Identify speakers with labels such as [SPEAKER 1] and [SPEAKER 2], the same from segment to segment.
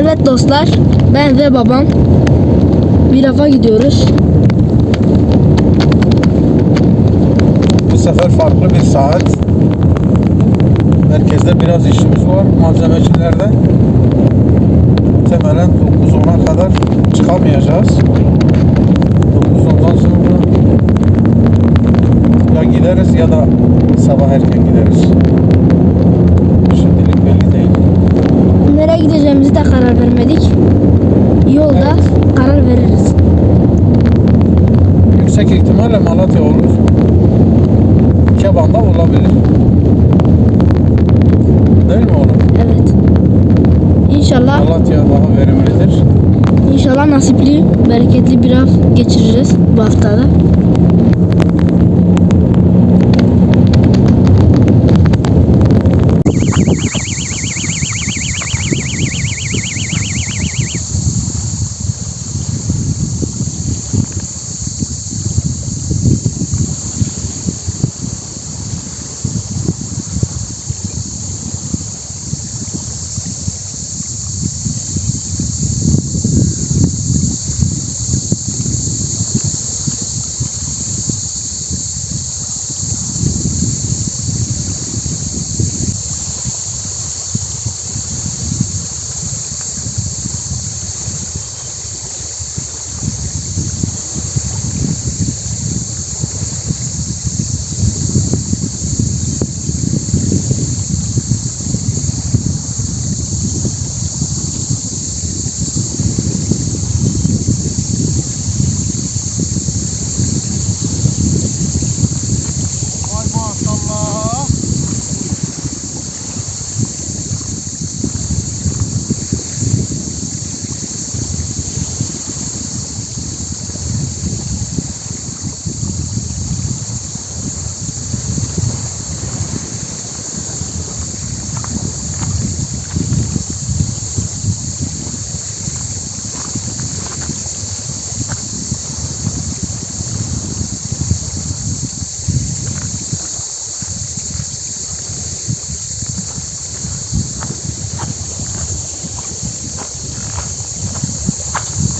[SPEAKER 1] Evet dostlar, ben ve babam bir hava gidiyoruz.
[SPEAKER 2] Bu sefer farklı bir saat. Merkezde biraz işimiz var malzemecilerde. Muhtemelen 9-10'a kadar çıkamayacağız. 9-10'dan sonra ya gideriz ya da sabah erken gideriz.
[SPEAKER 1] De karar vermedik. Yolda karar veririz.
[SPEAKER 2] Yüksek ihtimalle Malatya olur. Keban'da olabilir. Değil mi oğlum?
[SPEAKER 1] Evet. İnşallah,
[SPEAKER 2] Malatya daha verimlidir.
[SPEAKER 1] inşallah nasipli, bereketli bir hafta geçireceğiz bu haftada.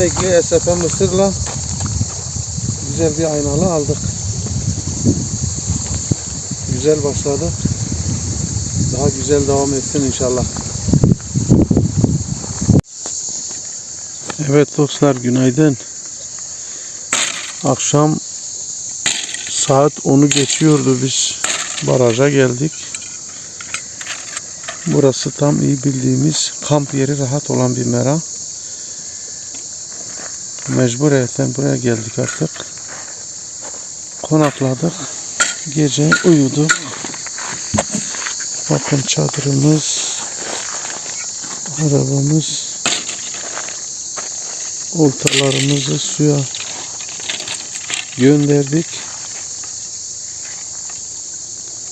[SPEAKER 2] Tekli SP mısırla güzel bir aynalı aldık. Güzel başladı. Daha güzel devam etsin inşallah. Evet dostlar günaydın. Akşam saat 10'u geçiyordu biz baraja geldik. Burası tam iyi bildiğimiz kamp yeri rahat olan bir mera. Mecburiyetten buraya geldik artık. Konakladık. Gece uyuduk. Bakın çadırımız, arabamız, oltalarımızı suya gönderdik.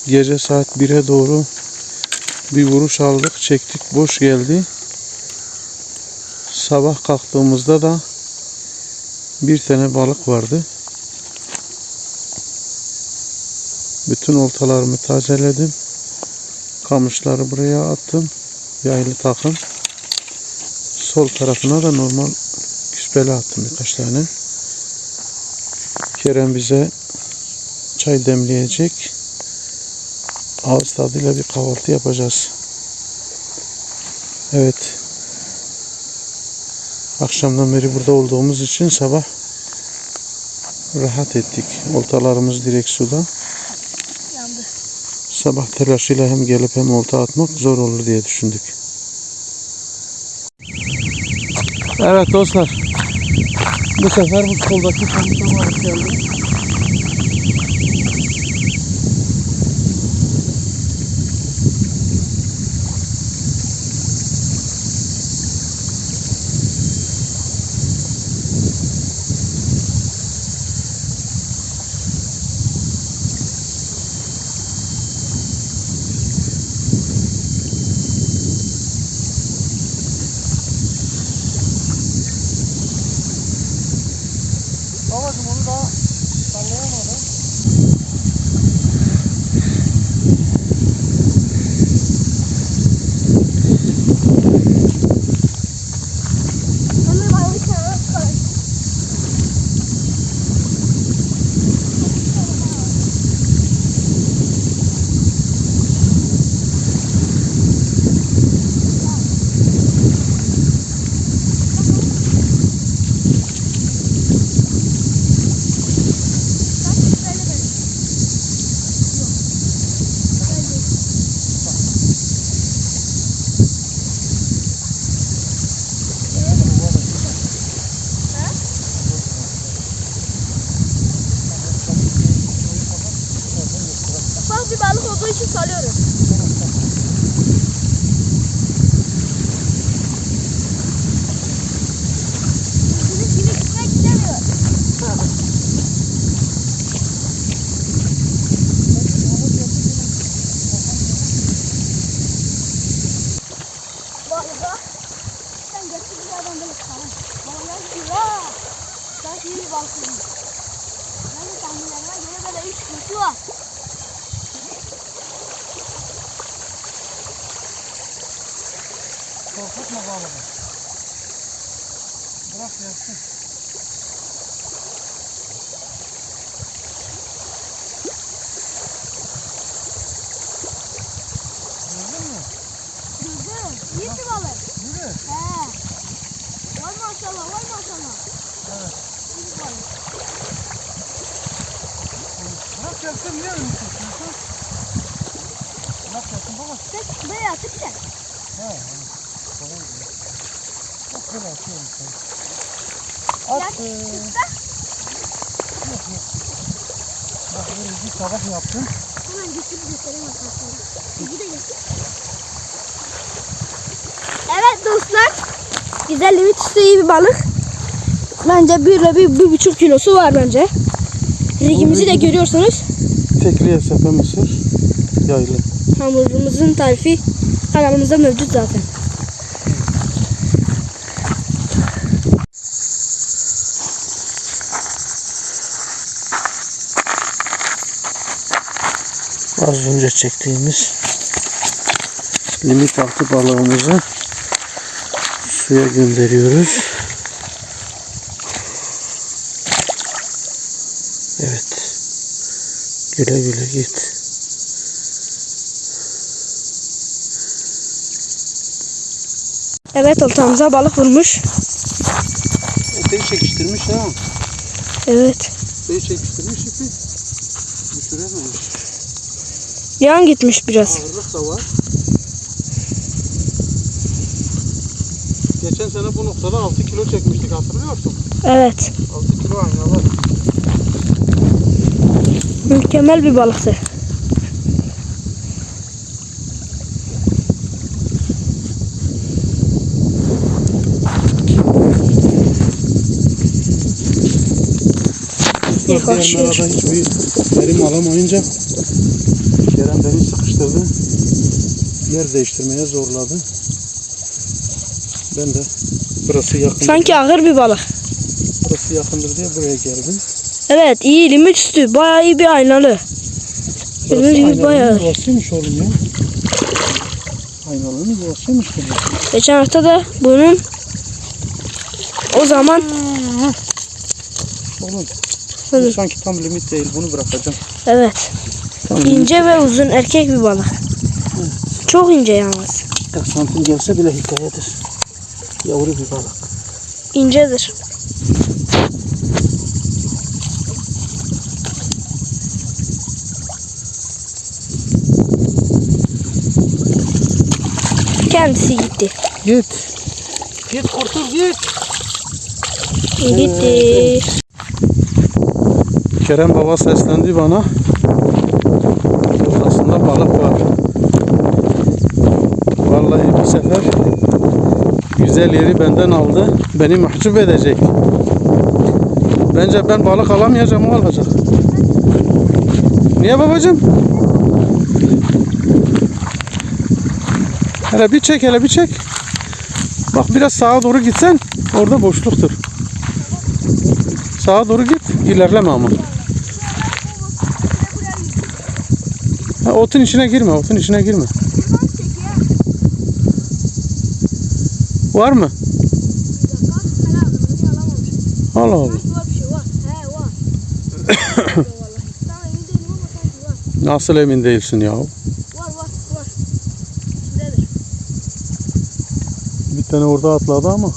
[SPEAKER 2] Gece saat 1'e doğru bir vuruş aldık, çektik, boş geldi. Sabah kalktığımızda da bir tane balık vardı. Bütün oltalarımı tazeledim. Kamışları buraya attım. Yaylı takım. Sol tarafına da normal küspeli attım birkaç tane. Kerem bize çay demleyecek. Ağız tadıyla bir kahvaltı yapacağız. Evet. Akşamdan beri burada olduğumuz için sabah rahat ettik. Oltalarımız direkt suda.
[SPEAKER 1] Yandı.
[SPEAKER 2] Sabah telaşıyla hem gelip hem olta atmak zor olur diye düşündük. Evet dostlar. Bu sefer bu soldaki kamışa varıp
[SPEAKER 1] Bir balkonum. Yani tahminlerime göre böyle üç kuşu var.
[SPEAKER 2] Korkutma balığı. Bırak yapsın. Gördün mü?
[SPEAKER 1] Gördün. İyi bir balık.
[SPEAKER 2] Yürü.
[SPEAKER 1] He. Vay maşallah, vay maşallah.
[SPEAKER 2] Evet.
[SPEAKER 1] İyi bir balık.
[SPEAKER 2] Öyle tutuyorsun? Bırak yapsın baba.
[SPEAKER 1] Tek buraya atıp sen.
[SPEAKER 2] He. Kolay değil. Bak böyle atıyorum sen.
[SPEAKER 1] Ya
[SPEAKER 2] At.
[SPEAKER 1] tutsa
[SPEAKER 2] Yok yok. Bak böyle bir tabak yaptım.
[SPEAKER 1] hemen getirip göstereyim arkadaşlar. İyi de getir. Evet dostlar. Güzel limit üstü iyi bir balık. Bence bir bir, bir buçuk kilosu var bence. Rigimizi de görüyorsunuz.
[SPEAKER 2] Tekliye sepe mısır. Yaylı.
[SPEAKER 1] Hamurumuzun tarifi kanalımızda mevcut zaten.
[SPEAKER 2] Az önce çektiğimiz limit altı balığımızı suya gönderiyoruz. Evet. Güle güle git.
[SPEAKER 1] Evet oltamıza balık vurmuş.
[SPEAKER 2] Eteği çekiştirmiş ha.
[SPEAKER 1] Evet.
[SPEAKER 2] Eteği çekiştirmiş ipi. Düşürememiş.
[SPEAKER 1] Yan gitmiş biraz.
[SPEAKER 2] Ağırlık da var. Geçen sene bu noktada 6 kilo çekmiştik hatırlıyorsun.
[SPEAKER 1] Evet.
[SPEAKER 2] 6 kilo aynalar.
[SPEAKER 1] Mükemmel bir balıktı. Yaklaşıyor.
[SPEAKER 2] merada hiçbir verim alamayınca Kerem beni sıkıştırdı. Yer değiştirmeye zorladı. Ben de burası yakın.
[SPEAKER 1] Sanki ağır bir balık.
[SPEAKER 2] Burası yakındır diye buraya geldim.
[SPEAKER 1] Evet iyi limit üstü. Bayağı iyi bir aynalı. Öbür gibi bayağı.
[SPEAKER 2] burasıymış oğlum ya. Aynalının burasıymış bu.
[SPEAKER 1] Geçen hafta da bunun o zaman
[SPEAKER 2] Oğlum
[SPEAKER 1] Hı.
[SPEAKER 2] bu sanki tam limit değil. Bunu bırakacağım.
[SPEAKER 1] evet
[SPEAKER 2] Tam limit.
[SPEAKER 1] ince ve uzun erkek bir balık. Çok ince yalnız.
[SPEAKER 2] 40 santim gelse bile hikayedir. Yavru bir balık.
[SPEAKER 1] İncedir. Kendisi gitti.
[SPEAKER 2] Git. Git kurtul git.
[SPEAKER 1] Gitti.
[SPEAKER 2] Kerem baba seslendi bana. Ortasında balık var. Vallahi bu sefer güzel yeri benden aldı. Beni mahcup edecek. Bence ben balık alamayacağım o alacak. Niye babacığım? Hele bir çek hele bir çek. Bak biraz sağa doğru gitsen orada boşluktur. Sağa doğru git. ilerleme ama. Ha, otun içine girme, otun içine girme. Var mı? Allah Allah. Nasıl emin değilsin ya? Tane orada atladı ama.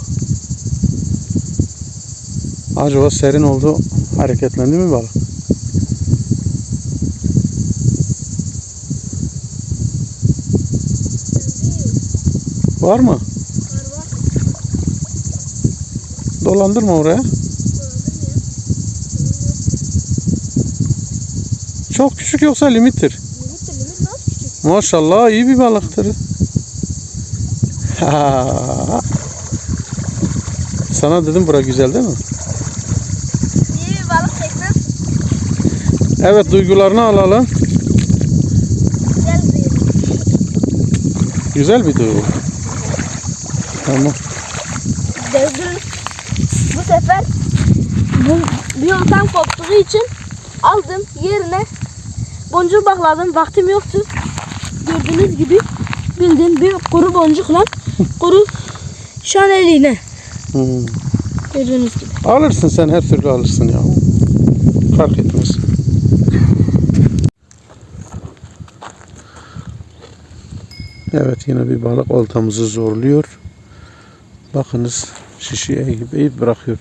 [SPEAKER 2] Acaba serin oldu. Hareketlendi mi balık? Var mı? Dolandırma oraya. Çok küçük yoksa limittir. Maşallah iyi bir balıktır. Sana dedim bura güzel değil mi?
[SPEAKER 1] İyi bir balık çektim.
[SPEAKER 2] Evet duygularını alalım.
[SPEAKER 1] Güzel bir
[SPEAKER 2] Güzel bir duygu. Tamam.
[SPEAKER 1] Devdin. Bu sefer bu bir oltam koptuğu için aldım yerine boncuğu bağladım. Vaktim yoktu. Gördüğünüz gibi bildiğin bir kuru boncukla kuru şanel iğne.
[SPEAKER 2] Hmm.
[SPEAKER 1] Gördüğünüz gibi.
[SPEAKER 2] Alırsın sen her türlü alırsın ya. Fark etmez. Evet yine bir balık oltamızı zorluyor. Bakınız şişi eğip eğip bırakıyor.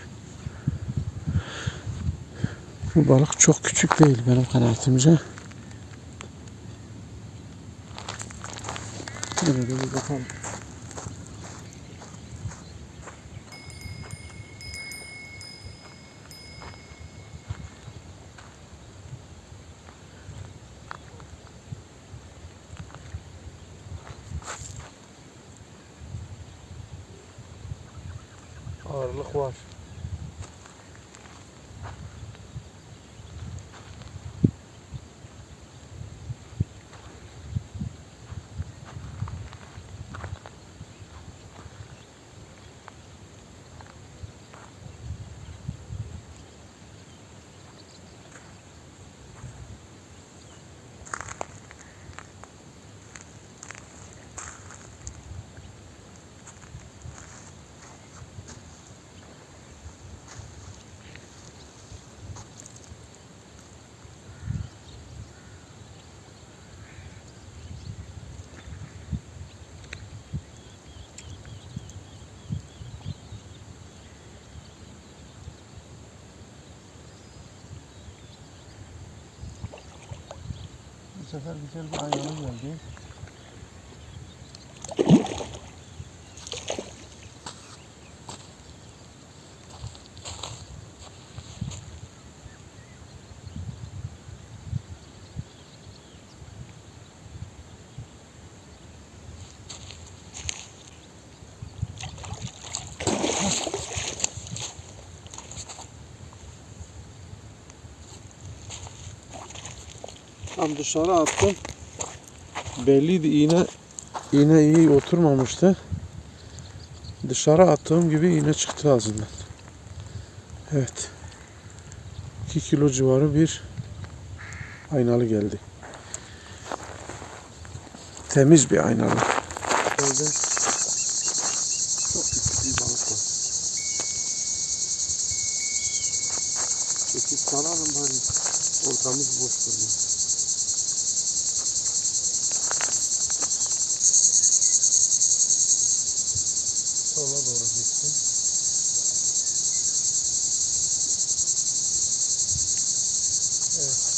[SPEAKER 2] Bu balık çok küçük değil benim kanaatimce. Yine de bir bakalım. Ağırlık var. Bu sefer güzel bir ayağına geldi. Tam dışarı attım. Belliydi iğne iğne iyi oturmamıştı. Dışarı attığım gibi iğne çıktı ağzından. Evet. 2 kilo civarı bir aynalı geldi. Temiz bir aynalı. Böyle çok var. Çekip salalım bari. Ortamız boş durmuyor. Sola doğru gitsin. Evet.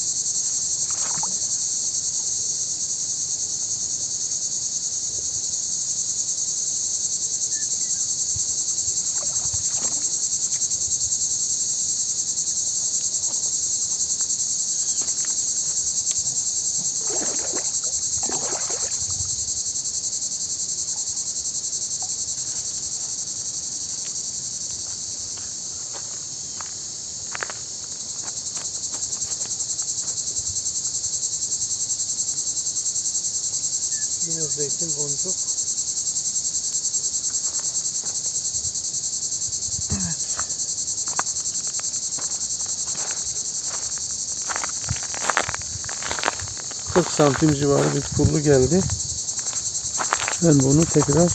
[SPEAKER 2] Yine zeytin boncuk. Evet. 40 santim civarı bir pullu geldi. Ben bunu tekrar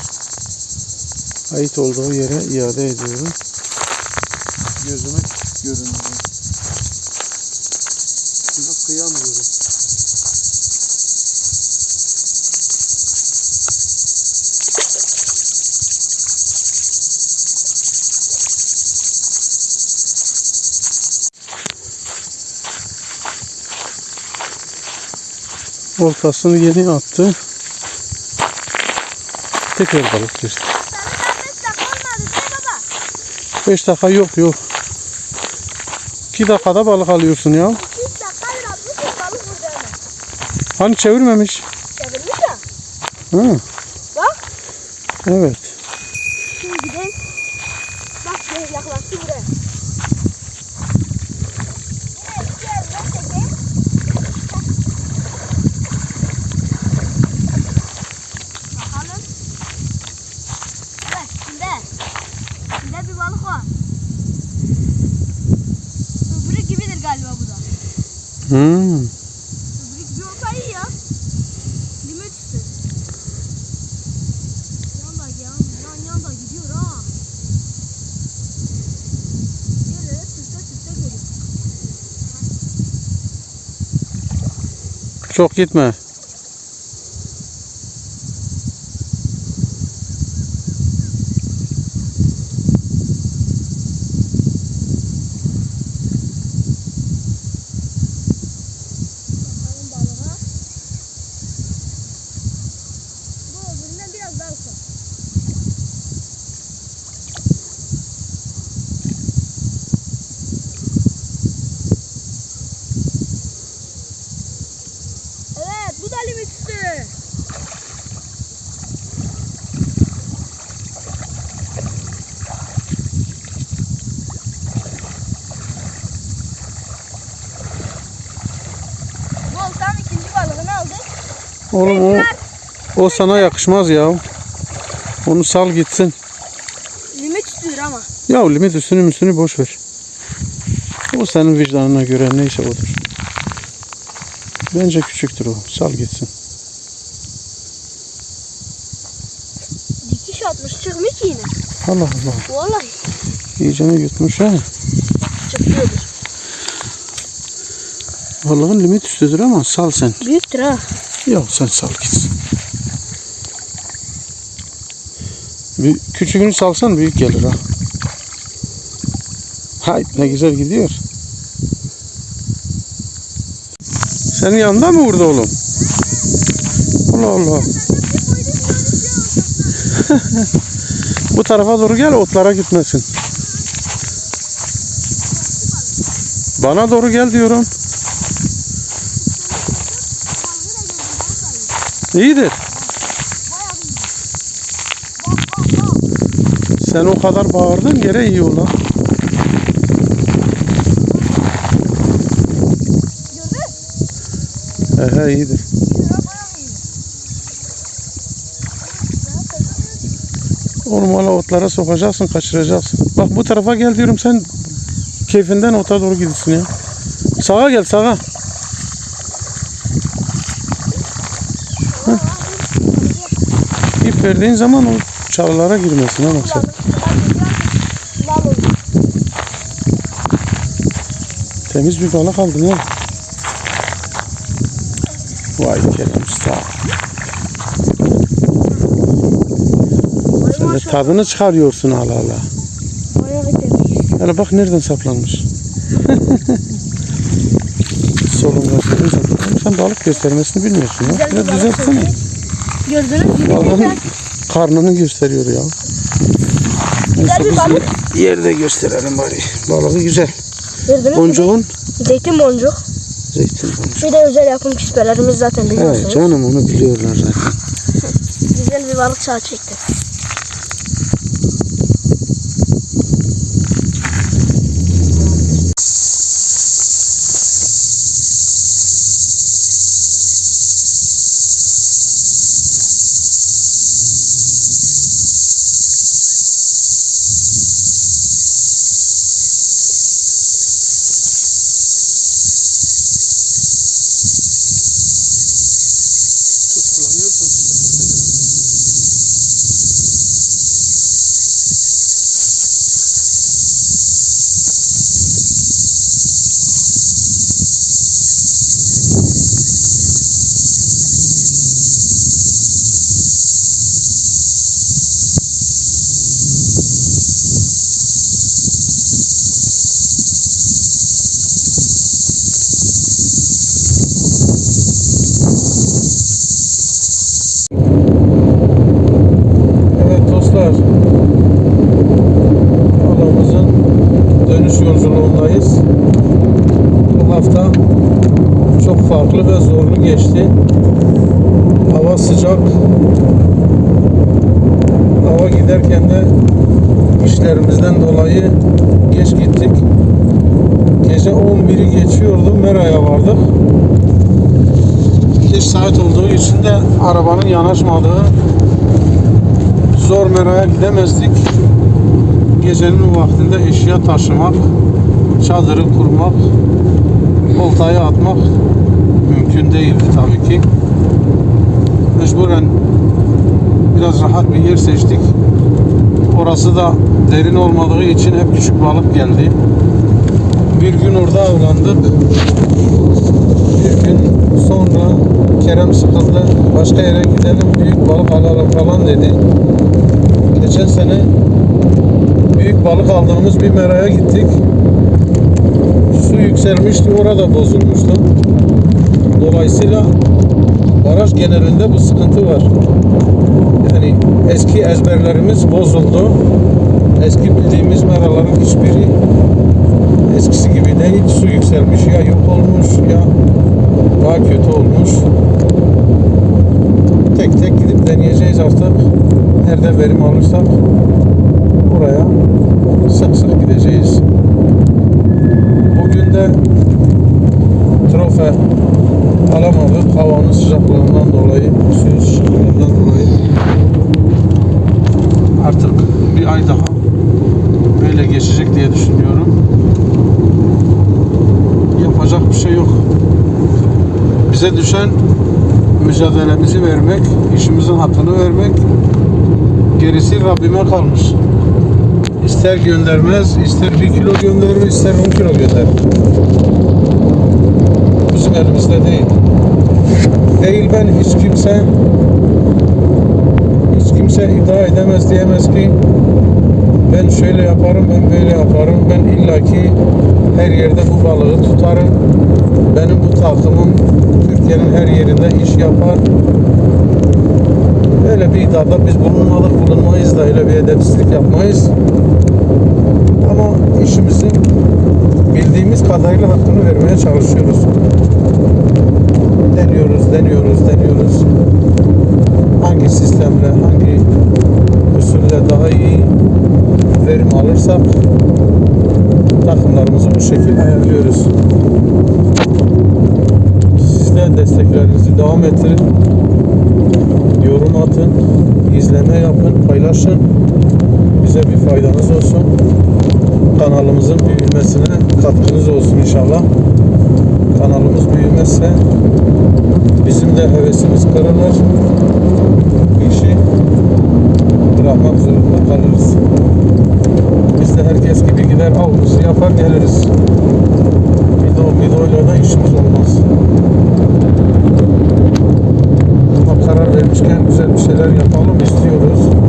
[SPEAKER 2] ait olduğu yere iade ediyorum. Gözüme görünüyor. Oltasını yeni attı. Tekrar balık girdi.
[SPEAKER 1] Sana 5 dakika olmadı değil mi baba?
[SPEAKER 2] 5 dakika yok yok. 2 dakikada balık alıyorsun ya.
[SPEAKER 1] 2 dakika bırakmışsın balık burada.
[SPEAKER 2] Hani çevirmemiş.
[SPEAKER 1] Çevirmiş.
[SPEAKER 2] Ha,
[SPEAKER 1] Bak.
[SPEAKER 2] evet.
[SPEAKER 1] Şimdi gidelim. Bak şöyle yaklaştı buraya. Bakalım. Evet, şimdi. Şimdi bir balık var. Öbürü gibidir galiba bu da.
[SPEAKER 2] Hmm.
[SPEAKER 1] Öbürü gibi olsa iyi ya. Limit üstü. Yan da yan, yan, yan da gidiyor ha. Yürü, sürte sürte geliyor.
[SPEAKER 2] Çok gitme.
[SPEAKER 1] Bakalım balığa. Bu öbüründen biraz daha ufak. Evet, bu da limit üstü. Volkan ikinci balığını aldı.
[SPEAKER 2] Oğlum o, o sana yakışmaz ya. Onu sal gitsin.
[SPEAKER 1] Limit üstüdür ama.
[SPEAKER 2] Ya limit üstünü müstünü boş ver. O senin vicdanına göre neyse odur. Bence küçüktür o. Sal gitsin.
[SPEAKER 1] Dikiş atmış çıkmış yine.
[SPEAKER 2] Allah Allah.
[SPEAKER 1] Vallahi
[SPEAKER 2] İyicene yutmuş ha.
[SPEAKER 1] çıkıyordur.
[SPEAKER 2] Balığın limit üstüdür ama sal sen.
[SPEAKER 1] Büyüktür ha.
[SPEAKER 2] Yok sen sal gitsin. Bir küçüğünü salsan büyük gelir ha. Hay ne güzel gidiyor. Senin yanında mı vurdu oğlum? Allah Allah. Bu tarafa doğru gel otlara gitmesin. Bana doğru gel diyorum. İyidir. Sen o kadar bağırdın gene iyi ola.
[SPEAKER 1] Gördün?
[SPEAKER 2] İyidir. Oğlum otlara sokacaksın, kaçıracaksın. Bak bu tarafa gel diyorum sen keyfinden ota doğru gidiyorsun ya. Sağa gel sağa. Verdiğin zaman o çalılara girmesin ha
[SPEAKER 1] olur.
[SPEAKER 2] Temiz bir balık aldın ha. Vay Kerem Usta. Sen de tadını çıkarıyorsun hala hala. Hele bak nereden saplanmış. Solundan solun saplanmış. Sen balık göstermesini bilmiyorsun ya. Biraz düzeltsene.
[SPEAKER 1] Gördünüz mü?
[SPEAKER 2] Balığın karnını gösteriyor ya.
[SPEAKER 1] Güzel bir balık.
[SPEAKER 2] Yerde gösterelim bari. Balığı güzel.
[SPEAKER 1] Gördünüz?
[SPEAKER 2] Boncuğun
[SPEAKER 1] Zeytin boncuk.
[SPEAKER 2] zeytin boncuğu.
[SPEAKER 1] Bir de özel yapım küspelerimiz zaten biliyorsunuz.
[SPEAKER 2] Evet canım onu biliyorlar zaten.
[SPEAKER 1] Güzel bir balık çağ çekti.
[SPEAKER 2] Tut kullanıyorsan Evet dostlar. Balığımızın dönüş yolculuğundayız. Bu hafta çok farklı ve zorlu geçti. Hava sıcak. Hava giderken de işlerimizden dolayı geç gittik. Gece 11'i geçiyordu. Mera'ya vardık. Geç saat olduğu için de arabanın yanaşmadığı zor Mera'ya gidemezdik. Gecenin vaktinde eşya taşımak, çadırı kurmak, oltayı atmak mümkün değildi tabii ki. Mecburen biraz rahat bir yer seçtik. Orası da derin olmadığı için hep küçük balık geldi. Bir gün orada avlandık. Bir gün sonra Kerem sıkıldı. Başka yere gidelim büyük balık alalım falan dedi. Geçen sene büyük balık aldığımız bir meraya gittik. Su yükselmişti, orada bozulmuştu. Dolayısıyla baraj genelinde bu sıkıntı var. Yani eski ezberlerimiz bozuldu. Eski bildiğimiz meraların hiçbiri eskisi gibi değil. Su yükselmiş ya yok olmuş ya daha kötü olmuş. Tek tek gidip deneyeceğiz artık. Nerede verim alırsak oraya sık sık gideceğiz. Bugün de trofe alamadık. Havanın sıcaklığından dolayı, suyun sıcaklığından dolayı. Artık bir ay daha böyle geçecek diye düşünüyorum. Yapacak bir şey yok. Bize düşen mücadelemizi vermek, işimizin hakkını vermek, gerisi Rabbime kalmış. İster göndermez, ister bir kilo gönderir, ister on kilo gönderir. Bizim elimizde değil. Değil ben hiç kimse hiç kimse iddia edemez diyemez ki ben şöyle yaparım, ben böyle yaparım, ben illaki her yerde bu balığı tutarım. Benim bu takımım Türkiye'nin her yerinde iş yapar. Öyle bir iddiada biz bulunmadık, bulunmayız da öyle bir edepsizlik yapmayız. Ama işimizin bildiğimiz kadarıyla hakkını vermeye çalışıyoruz. Deniyoruz, deniyoruz, deniyoruz. Hangi sistemle, hangi usulle daha iyi verim alırsak takımlarımızı bu şekilde ayarlıyoruz. Siz de desteklerinizi devam ettirin. Yorum atın, izleme yapın, paylaşın. Bize bir faydanız olsun. Kanalımızın büyümesine katkınız olsun inşallah. Kanalımız büyümezse bizim de hevesimiz kırılır. İşi bırakmak zorunda kalırız. Biz de herkes gibi gider avımızı yapar geliriz. Video videoyla da işimiz olmaz. Ama karar vermişken güzel bir şeyler yapalım istiyoruz.